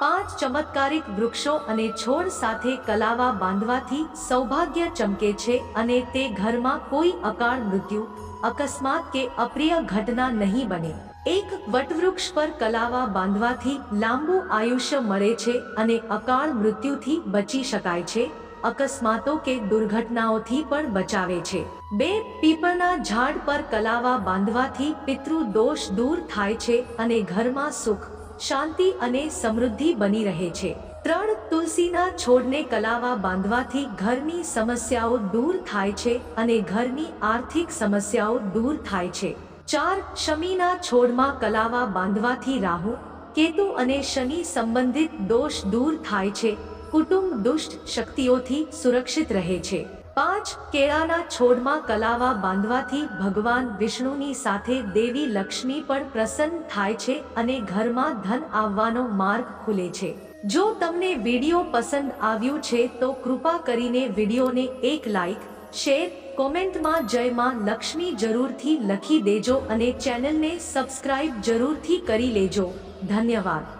પાંચ ચમત્કારિક વૃક્ષો અને છોડ સાથે કલાવા બાંધવાથી સૌભાગ્ય ચમકે છે અને તે ઘરમાં કોઈ અકાળ મૃત્યુ, અકસ્માત કે અપ્રિય ઘટના નહીં બને. એક વટવૃક્ષ પર કલાવા બાંધવાથી લાંબુ આયુષ્ય મળે છે અને અકાળ મૃત્યુથી બચી શકાય છે, અકસ્માતો કે દુર્ઘટનાઓથી પણ બચાવે છે. બે પીપળના ઝાડ પર કલાવા બાંધવાથી પિતૃ દોષ દૂર થાય છે અને ઘરમાં સુખ શાંતિ અને સમૃદ્ધિ બની રહે છે. ત્રણ તુલસીના છોડને કલાવા બાંધવાથી ઘરની સમસ્યાઓ દૂર થાય છે અને ઘરની આર્થિક સમસ્યાઓ દૂર થાય છે. ચાર શમીના છોડમાં કલાવા બાંધવાથી રાહુ, કેતુ અને શનિ સંબંધિત દોષ દૂર થાય છે. કુટુંબ દુષ્ટ શક્તિઓથી સુરક્ષિત રહે છે. પાંચ કેળાના છોડમાં કલાવા બાંધવાથી ભગવાન વિષ્ણુની સાથે દેવી લક્ષ્મી પણ પ્રસન્ન થાય છે અને ઘરમાં ધન આવવાનો માર્ગ ખુલે છે. જો તમને વીડિયો પસંદ આવ્યું છે તો કૃપા કરીને વિડીયોને એક લાઈક, શેર, કોમેન્ટમાં જય માં લક્ષ્મી જરૂરથી લખી દેજો અને ચેનલને સબસ્ક્રાઇબ જરૂરથી કરી લેજો. ધન્યવાદ.